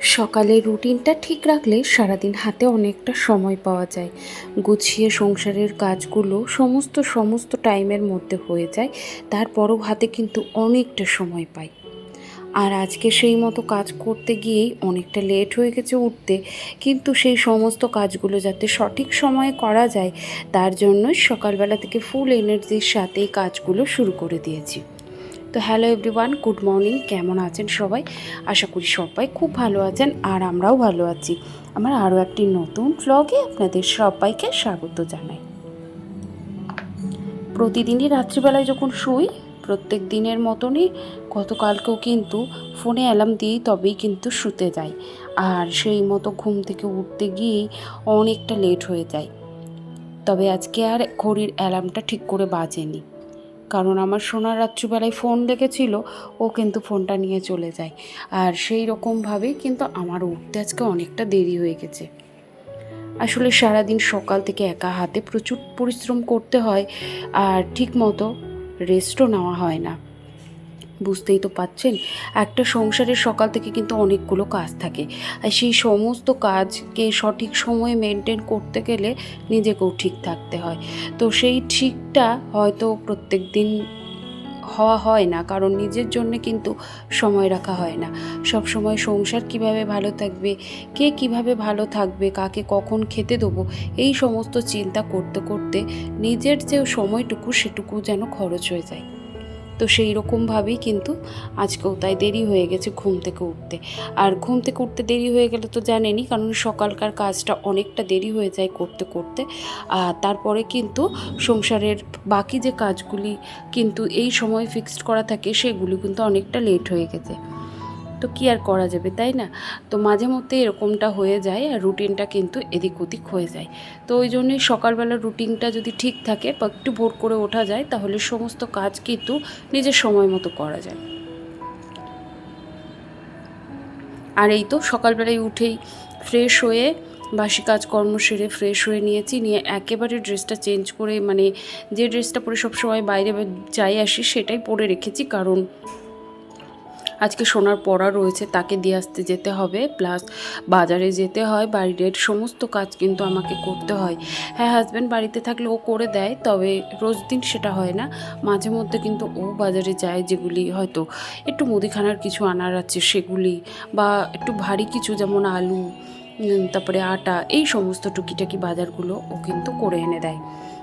সকালের রুটিনটা ঠিক রাখলে সারাদিন হাতে অনেকটা সময় পাওয়া যায়। গুছিয়ে সংসারের কাজগুলো সমস্ত সমস্ত টাইমের মধ্যে হয়ে যায়, তারপরও হাতে কিন্তু অনেকটা সময় পাই। আর আজকে সেই মতো কাজ করতে গিয়েই অনেকটা লেট হয়ে গেছে উঠতে, কিন্তু সেই সমস্ত কাজগুলো যাতে সঠিক সময়ে করা যায়, তার জন্যই সকালবেলা থেকে ফুল এনার্জির সাথে এই কাজগুলো শুরু করে দিয়েছি। তো হ্যালো এভরিওয়ান, গুড মর্নিং। কেমন আছেন সবাই? আশা করি সবাই খুব ভালো আছেন আর আমরাও ভালো আছি। আমার আরও একটি নতুন ব্লগে আপনাদের সবাইকে স্বাগত জানাই। প্রতিদিনই রাত্রিবেলায় যখন শুই, প্রত্যেক দিনের মতনই গতকালকেও কিন্তু ফোনে অ্যালার্ম দিয়েই তবেই কিন্তু শুতে যাই। আর সেই মতো ঘুম থেকে উঠতে গিয়েই অনেকটা লেট হয়ে যায়। তবে আজকে আর ঘড়ির অ্যালার্মটা ঠিক করে বাজেনি। কারণ আমার সোনার রাত্রিবেলায় ফোন দেখেছিল ও কিন্তু ফোনটা নিয়ে চলে যায়। আর সেই রকমভাবেই কিন্তু আমার উঠতে আজকে অনেকটা দেরি হয়ে গেছে। আসলে সারাদিন সকাল থেকে একা হাতে প্রচুর পরিশ্রম করতে হয়, আর ঠিক মতো রেস্টও নেওয়া হয় না। বুঝতেই তো পাচ্ছেন, একটা সংসারের সকাল থেকে কিন্তু অনেকগুলো কাজ থাকে। আর সেই সমস্ত কাজকে সঠিক সময়ে মেনটেন করতে গেলে নিজেকেও ঠিক থাকতে হয়। তো সেই ঠিকটা হয়তো প্রত্যেক দিন হওয়া হয় না, কারণ নিজের জন্য কিন্তু সময় রাখা হয় না। সব সময় সংসার কীভাবে ভালো থাকবে, কে কীভাবে ভালো থাকবে, কাকে কখন খেতে দেবো, এই সমস্ত চিন্তা করতে করতে নিজের যে সময়টুকু সেটুকু যেন খরচ হয়ে যায়। তো সেই রকমভাবেই কিন্তু আজকেও তাই দেরি হয়ে গেছে ঘুম থেকে উঠতে। আর ঘুম থেকে উঠতে দেরি হয়ে গেলে তো জানেনই, কারণ সকালকার কাজটা অনেকটা দেরি হয়ে যায় করতে করতে। আর তারপরে কিন্তু সংসারের বাকি যে কাজগুলি কিন্তু এই সময় ফিক্সড করা থাকে, সেগুলি কিন্তু অনেকটা লেট হয়ে গেছে। তো কি আর করা যাবে, তাই না? তো মাঝে মধ্যে এরকমটা হয়ে যায় আর রুটিনটা কিন্তু এদিক ওদিক হয়ে যায়। তো ওই জন্যই সকালবেলা রুটিনটা যদি ঠিক থাকে বা একটু ভোর করে ওঠা যায়, তাহলে সমস্ত কাজ কিন্তু নিজের সময় মতো করা যায়। আর এই তো সকালবেলায় উঠেই ফ্রেশ হয়ে বাসি কাজকর্ম সেরে ফ্রেশ হয়ে নিয়েছি, নিয়ে একেবারে ড্রেসটা চেঞ্জ করে মানে যে ড্রেসটা পরে সবসময় বাইরে যাই আসি সেটাই পরে রেখেছি। কারণ আজকে সোনার পড়া রয়েছে, তাকে দিয়ে আসতে যেতে হবে। প্লাস বাজারে যেতে হয়, বাড়ির সমস্ত কাজ কিন্তু আমাকে করতে হয়। হ্যাঁ হাজব্যান্ড বাড়িতে থাকলে ও করে দেয়, তবে রোজ দিন সেটা হয় না। মাঝে মধ্যে কিন্তু ও বাজারে যায়, যেগুলি হয়তো একটু মুদিখানার কিছু আনার আছে সেগুলি, বা একটু ভারী কিছু যেমন আলু তারপরে আটা, এই সমস্ত টুকিটাকি বাজারগুলো ও কিন্তু করে এনে দেয়।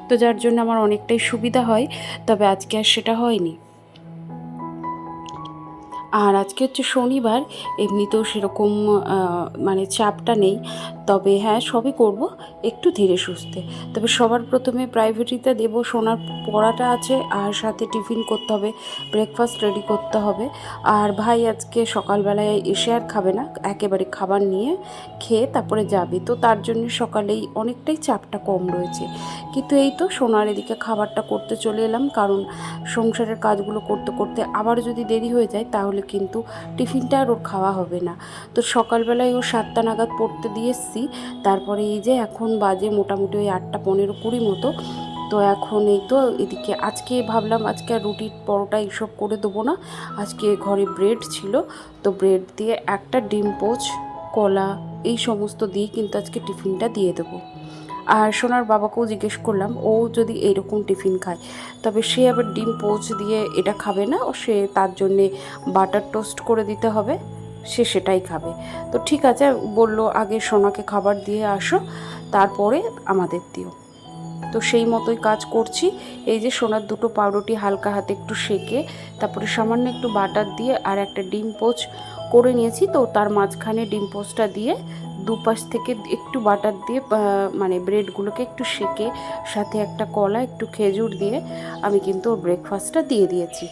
তো যার জন্য আমার অনেকটাই সুবিধা হয়, তবে আজকে আর সেটা হয়নি। আর আজকে হচ্ছে শনিবার, এমনিতেও সেরকম মানে চাপটা নেই। তবে হ্যাঁ সবই করব, একটু ধীরে সুস্থে। তবে সবার প্রথমে প্রাইভেটিতে দেব, সোনার পড়াটা আছে, আর সাথে টিফিন করতে হবে ব্রেকফাস্ট রেডি করতে হবে। আর ভাই আজকে সকালবেলায় এসে আর খাবে না, একেবারে খাবার নিয়ে খেয়ে তারপরে যাবে। তো তার জন্য সকালেই অনেকটাই চাপটা কম রয়েছে। কিন্তু এই তো সোনার এদিকে খাবারটা করতে চলে এলাম, কারণ সংসারের কাজগুলো করতে করতে আবার যদি দেরি হয়ে যায় তাহলে কিন্তু টিফিনটা আর ওর খাওয়া হবে না। তো সকালবেলায় ও সাতটা নাগাদ পড়তে দিয়ে এসছি, তারপরে এই যে এখন বাজে মোটামুটি ওই আটটা পনেরো কুড়ি মতো, তো এখন এই তো এদিকে আজকে ভাবলাম আজকে আর রুটির পরোটা এইসব করে দেবো না, আজকে ঘরে ব্রেড ছিল, তো ব্রেড দিয়ে একটা ডিম পোচ, কলা এই সমস্ত দিয়ে কিন্তু আজকে টিফিনটা দিয়ে দেবো। আর সোনার বাবাকেও জিজ্ঞেস করলাম, ও যদি এইরকম টিফিন খায়? তবে সে আবার ডিম পোচ দিয়ে এটা খাবে না, ও সে তার জন্যে বাটার টোস্ট করে দিতে হবে, সে সেটাই খাবে। তো ঠিক আছে, বলল, আগে সোনাকে খাবার দিয়ে আসো, তারপরে আমাদের দিও। তো সেই মতোই কাজ করছি। এই যে সোনার দুটো পাউরুটি হালকা হাতে একটু সেকে, তারপরে সামান্য একটু বাটার দিয়ে আর একটা ডিম পোচ করে নিয়েছি। তো তার মাঝখানে ডিম পোস্টটা দিয়ে দুপাশ থেকে একটু বাটার দিয়ে মানে ব্রেডগুলোকে একটু সেকে, সাথে একটা কলা, একটু খেজুর দিয়ে আমি কিন্তু ওর ব্রেকফাস্টটা দিয়ে দিয়েছি।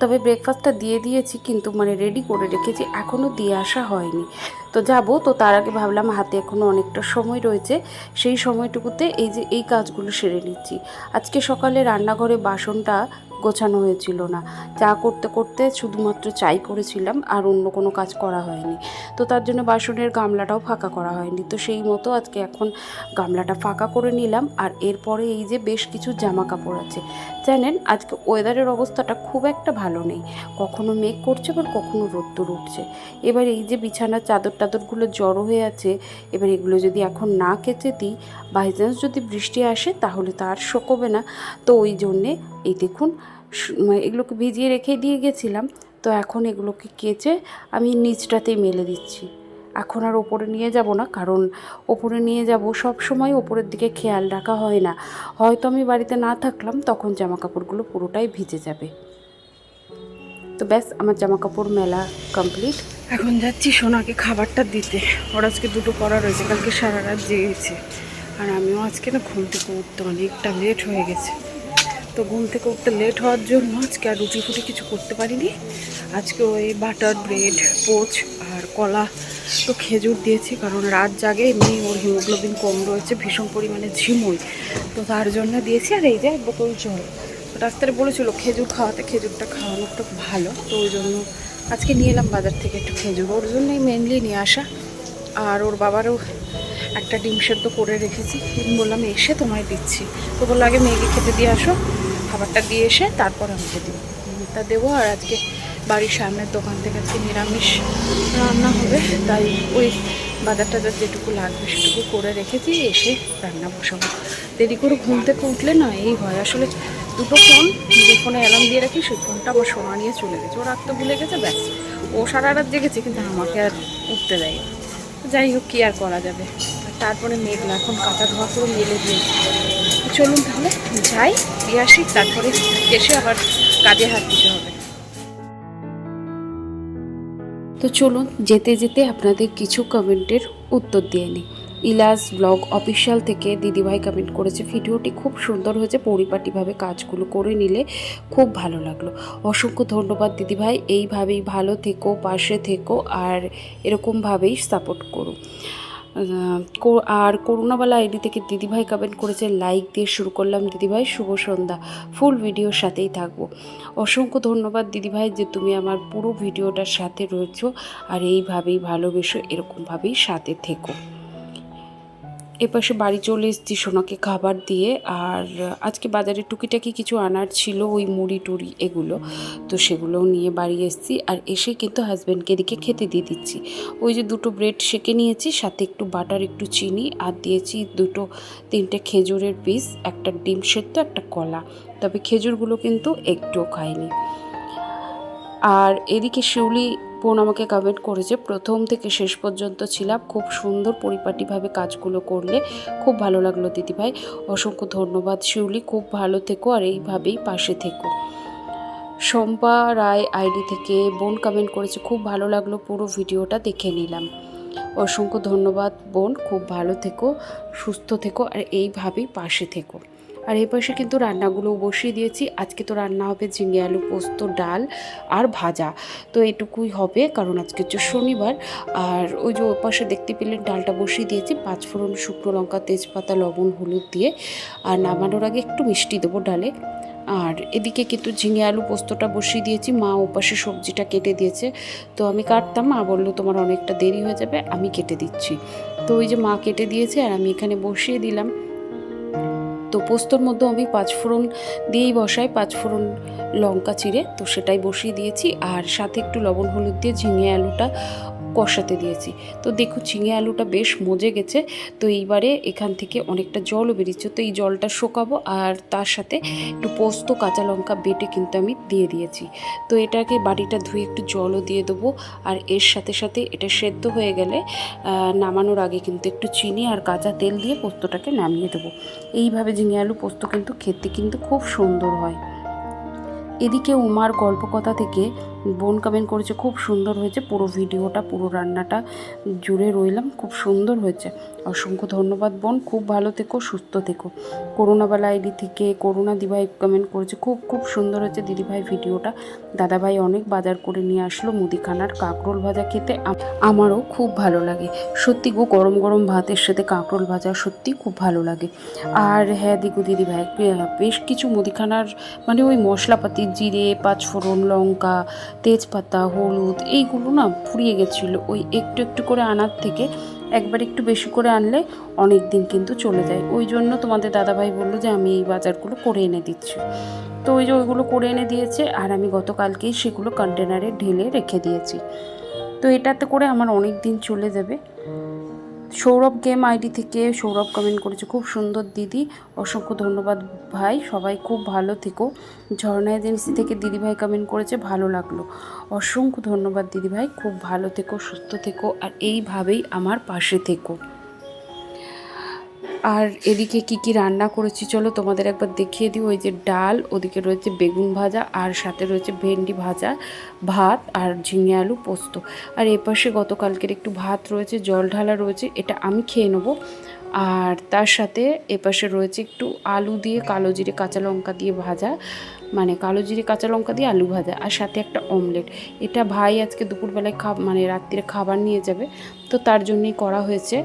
তবে ব্রেকফাস্টটা দিয়ে দিয়েছি কিন্তু মানে রেডি করে রেখেছি এখনও দিয়ে আসা হয়নি। তো যাব, তো তার আগে ভাবলাম হাতে এখনও অনেকটা সময় রয়েছে, সেই সময়টুকুতে এই যে এই কাজগুলো সেরে নিচ্ছি। আজকে সকালে রান্নাঘরে বাসনটা গোছানো হয়েছিল না। চা করতে করতে শুধুমাত্র চাই করেছিলাম, আর অন্য কোনো কাজ করা হয়নি। তো তার জন্য বাসনের গামলাটাও ফাঁকা করা হয়নি। তো সেই মতো আজকে এখন গামলাটা ফাঁকা করে নিলাম, আর এরপরে এই যে বেশ কিছু জামা কাপড় আছে। জানেন, আজকে ওয়েদারের অবস্থাটা খুব একটা ভালো নেই। কখনো মেঘ করছে আবার কখনো রোদ্দুর উঠছে। এবার এই যে বিছানার চাদর টাদরগুলো জড়ো হয়ে আছে, এবার এগুলো যদি এখন না কেচে দিই বাই চান্স যদি বৃষ্টি আসে, তাহলে তো আর শোকোবে না। তো ওই জন্যে, এই দেখুন এগুলোকে ভিজিয়ে রেখে দিয়ে গেছিলাম। তো এখন এগুলোকে কেচে আমি নিচটাতেই মেলে দিচ্ছি। এখন আর ওপরে নিয়ে যাব না, কারণ ওপরে নিয়ে যাব সব সময় ওপরের দিকে খেয়াল রাখা হয় না। হয়তো আমি বাড়িতে না থাকলাম, তখন জামা কাপড়গুলো পুরোটাই ভিজে যাবে। তো ব্যাস, আমার জামা কাপড় মেলা কমপ্লিট। এখন যাচ্ছি সোনাকে খাবারটা দিতে। ওর আজকে দুটো পড়া রয়েছে, কালকে সারা রাত জেগেছে আর আমিও আজকে না ঘুম থেকে উঠতে অনেকটা লেট হয়ে গেছে। তো ঘুম থেকে উঠতে লেট হওয়ার জন্য আজকে আর রুটি ফুটি কিছু করতে পারিনি। আজকে ওই বাটার ব্রেড পোচ আর কলা তো খেজুর দিয়েছি, কারণ রাত জাগে এমনি ওর হিমোগ্লোবিন কম রয়েছে, ভীষণ পরিমাণে ঝিমুই। তো তার জন্য দিয়েছি, আর এই যে এক বোতল জল। ডাক্তার বলেছিল খেজুর খাওয়াতে, খেজুরটা খাওয়ানোটা ভালো, তো ওই জন্য আজকে নিয়ে এলাম বাজার থেকে একটু খেজুর। ওর জন্যই মেনলি নিয়ে আসা। আর ওর বাবারও একটা ডিম সেদ্ধ করে রেখেছি। বললাম, এসে তোমায় দিচ্ছি। তো বলল, আগে মেয়েকে খেতে দিয়ে আসো। খাবারটা দিয়ে এসে তারপর আমাকে দিও তা দেবো আর আজকে বাড়ির সামনের দোকান থেকে আজকে নিরামিষ রান্না হবে। তাই ওই বাজার টাজার যেটুকু লাগবে সেটুকু করে রেখেছি, এসে রান্না বসাবো। দেরি করে ঘুম থেকে উঠলে না এই হয়। আসলে দুটো ফোন যে ফোনে অ্যালার্ম দিয়ে রাখি, সেই ফোনটা আমার সোনা নিয়ে চলে গেছে। ও রাখতে ভুলে গেছে, ব্যাস। ও সারা রাত জেগেছে, কিন্তু আমাকে আর উঠতে দেয় যাই হোক, কী আর করা যাবে? তারপরে মেঘলা এখন কাঁচা ধোয়া করে মেলে দিয়েছি। চলুন তাহলে যাই দিয়ে আসি তারপরে এসে আবার কাজে হাত দিতে হবে। তো চলুন যেতে যেতে আপনাদের কিছু কমেন্টের উত্তর দিয়ে নিই। ইলাস ব্লগ অফিসিয়াল থেকে দিদিভাই কমেন্ট করেছে ভিডিওটি খুব সুন্দর হয়েছে পরিপাটিভাবে কাজগুলো করে নিলে খুব ভালো লাগল। অসংখ্য ধন্যবাদ দিদিভাই এইভাবেই ভালো থেকো পাশে থেকো আর এরকমভাবেই সাপোর্ট করো। আহ, কো- আর করুণাবালা আইডি থেকে দিদিভাই কমেন্ট করেছে লাইক দিয়ে শুরু করলাম। দিদিভাই, শুভ সন্ধ্যা। ফুল ভিডিওর সাথেই থাকব। অসংখ্য ধন্যবাদ দিদিভাই যে তুমি আমার পুরো ভিডিওটার সাথে রয়েছো। আর এইভাবেই ভালোবেসো, এরকমভাবেই সাথে থেকো। এপাশে বাড়ি চলে এসেছি সোনাকে খাবার দিয়ে, আর আজকে বাজারে টুকিটাকি কিছু আনার ছিল ওই মুড়ি টুড়ি এগুলো, তো সেগুলোও নিয়ে বাড়ি এসেছি, আর এসে কিন্তু হাজব্যান্ডকে এদিকে খেতে দিয়ে দিচ্ছি। ওই যে দুটো ব্রেড সেকে নিয়েছি, সাথে একটু বাটার একটু চিনি, আর দিয়েছি দুটো তিনটে খেজুরের পিস একটা ডিম সেদ্ধ, একটা কলা, তবে খেজুরগুলো কিন্তু একটুও খাইনি। আর এদিকে শিউলি বোন আমাকে কমেন্ট করেছে। প্রথম থেকে শেষ পর্যন্ত ছিলাম। খুব সুন্দর পরিপাটিভাবে কাজগুলো করলে খুব ভালো লাগল দিদিভাই। অসংখ্য ধন্যবাদ শিউলি, খুব ভালো থেকো আর এইভাবেই পাশে থেকো। শম্পা রায় আইডি থেকে বোন কমেন্ট করেছে, খুব ভালো লাগল পুরো ভিডিওটা দেখে নিলাম। অসংখ্য ধন্যবাদ বোন, খুব ভালো থেকো, সুস্থ থেকো আর এইভাবেই পাশে থেকো। আর এই পাশে কিন্তু রান্নাগুলো বসিয়ে দিয়েছি। আজকে তো রান্না হবে ঝিঙে আলু পোস্ত, ডাল আর ভাজা। তো এটুকুই হবে, কারণ আজকে হচ্ছে শনিবার। আর ওই যে ওই পাশে দেখতে পেলেন, ডালটা বসিয়ে দিয়েছি পাঁচফোড়ন শুকনো লঙ্কা, তেজপাতা, লবণ, হলুদ দিয়ে। আর নামানোর আগে একটু মিষ্টি দেবো ডালে। আর এদিকে কিন্তু ঝিঙে আলু পোস্তটা বসিয়ে দিয়েছি, মা ওপাশে সবজিটা কেটে দিয়েছে। তো আমি কাটতাম, মা বলল, তোমার অনেকটা দেরি হয়ে যাবে, আমি কেটে দিচ্ছি। তো ওই যে মা কেটে দিয়েছে, আর আমি এখানে বসিয়ে দিলাম। তো পোস্তর মধ্যে আমি পাঁচফোড়ন দিয়েই বসাই পাঁচফোড়ন লঙ্কা চিড়ে, তো সেটাই বসিয়ে দিয়েছি। আর সাথে একটু লবণ, হলুদ দিয়ে ঝিঙে, আলুটা কষাতে দিয়েছি। তো দেখো ঝিঙে আলুটা বেশ মজে গেছে। তো এইবারে এখান থেকে অনেকটা জলও বেরিয়েছে। তো এই জলটা শোকাবো আর তার সাথে একটু পোস্ত, কাঁচা লঙ্কা বেটে কিন্তু আমি দিয়ে দিয়েছি। তো এটাকে বাড়িটা ধুয়ে একটু জলও দিয়ে দেবো। আর এর সাথে সাথে এটা সেদ্ধ হয়ে গেলে নামানোর আগে কিন্তু একটু চিনি আর কাঁচা তেল দিয়ে পোস্তটাকে নামিয়ে দেবো। এইভাবে ঝিঙে আলু পোস্ত কিন্তু খেতে কিন্তু খুব সুন্দর হয়। এদিকে উমার গল্প কথা থেকে বোন কমেন্ট করেছে, খুব সুন্দর হয়েছে, পুরো ভিডিওটা, পুরো রান্নাটা জুড়ে রইলাম, খুব সুন্দর হয়েছে। অসংখ্য ধন্যবাদ বোন, খুব ভালো থেকো, সুস্থ থেকো। করোনাবালা আইডি থেকে করোনা দিভাই কমেন্ট করেছে, খুব খুব সুন্দর হয়েছে দিদিভাই ভিডিওটা। দাদাভাই অনেক বাজার করে নিয়ে আসলো, মুদিখানার কাঁকরোল ভাজা খেতে আমারও খুব ভালো লাগে। সত্যি গো, গরম গরম ভাতের সাথে কাঁকরোল ভাজা সত্যি খুব ভালো লাগে। আর হ্যাঁ দিগু দিদিভাই বেশ কিছু মুদিখানার মানে ওই মশলাপাতি, জিরে, পাঁচফোড়ন, লঙ্কা তেজপাতা, হলুদ, এইগুলো না ফুরিয়ে গেছিল। ওই একটু একটু করে আনার থেকে একবার একটু বেশি করে আনলে অনেক দিন কিন্তু চলে যায়। ওই জন্য তোমাদের দাদাভাই বলল যে, আমি এই বাজারগুলো করে এনে দিচ্ছি। তো ওই যে ওইগুলো করে এনে দিয়েছে আর আমি গতকালকেই সেগুলো কন্টেনারে ঢেলে রেখে দিয়েছি। তো এটাতে করে আমার অনেক দিন চলে যাবে। সৌরভ গেম আইডি থেকে সৌরভ কমেন্ট করেছে। খুব সুন্দর দিদি। অসংখ্য ধন্যবাদ ভাই। সবাই খুব ভালো থেকো। ঝর্ণা এজেন্সি থেকে দিদিভাই কমেন্ট করেছে, ভালো লাগল। অসংখ্য ধন্যবাদ দিদিভাই খুব ভালো থেকো, সুস্থ থেকো, আর এইভাবেই আমার পাশে থেকো। আর এদিকে কি কি রান্না করেছি, চলো তোমাদের একবার দেখিয়ে দিই। ওই যে ডাল, ওদিকে রয়েছে বেগুন ভাজা, আর সাথে রয়েছে ভেন্ডি ভাজা, ভাত আর ঝিঙে আলু পোস্ত। আর এপাশে গতকালকের একটু ভাত রয়েছে, জল ঢালা রয়েছে, এটা আমি খেয়ে নেব। আর তার সাথে এপাশে রয়েছে একটু আলু দিয়ে কালো জিরে কাঁচা লঙ্কা দিয়ে ভাজা মানে কালো জিরে কাঁচা লঙ্কা দিয়ে আলু ভাজা, আর সাথে একটা অমলেট। এটা ভাই আজকে দুপুরবেলায় খা মানে রাত্রিরে খাবার নিয়ে যাবে, তো তার জন্যই করা হয়েছে।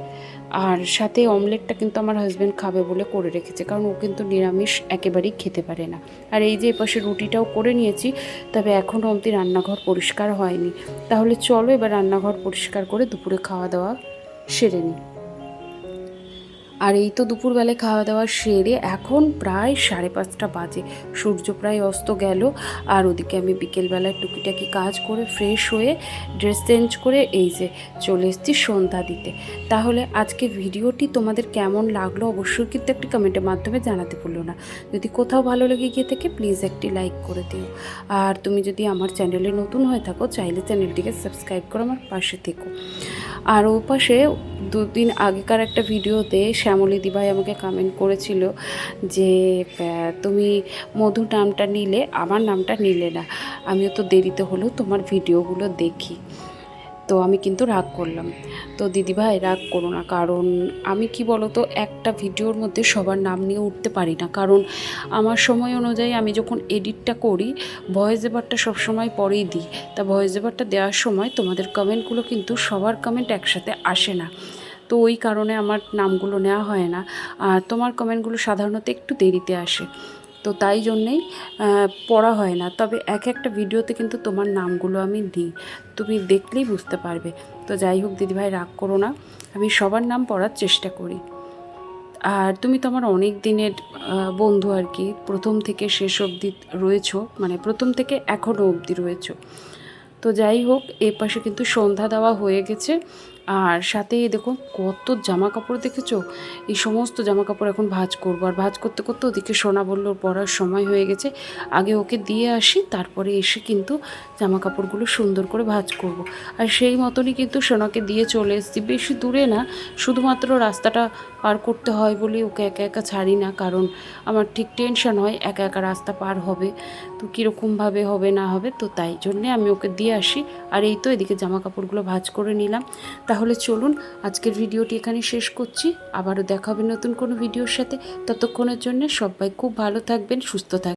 আর সাথে অমলেটটা কিন্তু আমার হাজব্যান্ড খাবে বলে করে রেখেছে, কারণ ও কিন্তু নিরামিষ একেবারেই খেতে পারে না। আর এই যে এপাশে রুটিটাও করে নিয়েছি, তবে এখনও অবধি রান্নাঘর পরিষ্কার হয়নি। তাহলে চলো এবার রান্নাঘর পরিষ্কার করে দুপুরে খাওয়া দাওয়া সেরে নিই। আর এই তো দুপুরবেলায় খাওয়া দাওয়া সেরে এখন প্রায় সাড়ে পাঁচটা বাজে। সূর্য প্রায় অস্ত গেল আর ওদিকে আমি বিকেলবেলায় টুকিটাকি কাজ করে ফ্রেশ হয়ে ড্রেস চেঞ্জ করে এই যে চলে এসেছি সন্ধ্যা দিতে। তাহলে আজকে ভিডিওটি তোমাদের কেমন লাগল অবশ্যই কিন্তু একটি কমেন্টের মাধ্যমে জানাতে ভুলো না। যদি কোথাও ভালো লেগে গিয়ে থাকে প্লিজ একটি লাইক করে দিও। আর তুমি যদি আমার চ্যানেলে নতুন হয়ে থাকো, চাইলে চ্যানেলটিকে সাবস্ক্রাইব করে আমার পাশে থেকো। আর ও পাশে দুদিন আগেকার একটা ভিডিওতে শ্যামলী দিভাই আমাকে কমেন্ট করেছিল যে তুমি মধু নামটা নিলে, আমার নামটা নিলে না। আমিও তো দেরিতে হলেও তোমার ভিডিওগুলো দেখি। তো আমি কিন্তু রাগ করলাম। তো দিদিভাই, রাগ করো না, কারণ আমি কি বলতো, একটা ভিডিওর মধ্যে সবার নাম নিয়ে উঠতে পারি না। কারণ আমার সময় অনুযায়ী আমি যখন এডিটটা করি ভয়েস এভারটা সবসময় পরেই দিই। তা ভয়েস এভারটা দেওয়ার সময় তোমাদের কমেন্টগুলো কিন্তু সবার কমেন্ট একসাথে আসে না। তো ওই কারণে আমার নামগুলো নেওয়া হয় না। আর তোমার কমেন্টগুলো সাধারণত একটু দেরিতে আসে। তো তাই জন্যেই পড়া হয় না। তবে এক একটা ভিডিওতে কিন্তু তোমার নামগুলো আমি দিই। তুমি দেখলেই বুঝতে পারবে। তো যাই হোক, দিদিভাই, রাগ করো না। আমি সবার নাম পড়ার চেষ্টা করি। আর তুমি তো আমার অনেক দিনের বন্ধু আর কি। প্রথম থেকে শেষ অবধি রয়েছো। মানে প্রথম থেকে এখনও অবধি রয়েছো। তো যাই হোক, এ পাশে কিন্তু সন্ধ্যা দেওয়া হয়ে গেছে। আর সাথে দেখো কত জামা কাপড় দেখেছ? এই সমস্ত জামা কাপড় এখন ভাজ করব। আর ভাজ করতে করতে ওদিকে সোনা বলল, পড়ার সময় হয়ে গেছে। আগে ওকে দিয়ে আসি, তারপরে এসে কিন্তু জামা কাপড়গুলো সুন্দর করে ভাজ করব। আর সেই মতনই কিন্তু সোনাকে দিয়ে চলে এসেছি। বেশি দূরে না, শুধুমাত্র রাস্তাটা পার করতে হয় বলে ওকে একা একা ছাড়ি না, কারণ আমার ঠিক টেনশন হয় একা একা রাস্তা পার হবে, তো কীরকমভাবে হবে না হবে, তো তাই জন্যে আমি ওকে দিয়ে আসি। আর এই তো এদিকে জামা কাপড়গুলো ভাঁজ করে নিলাম। তাহলে চলুন আজকের ভিডিওটি এখানে শেষ করছি। আবারও দেখা হবে নতুন কোনো ভিডিওর সাথে। ততক্ষণের জন্য সবাই খুব ভালো থাকবেন, সুস্থ থাকবেন।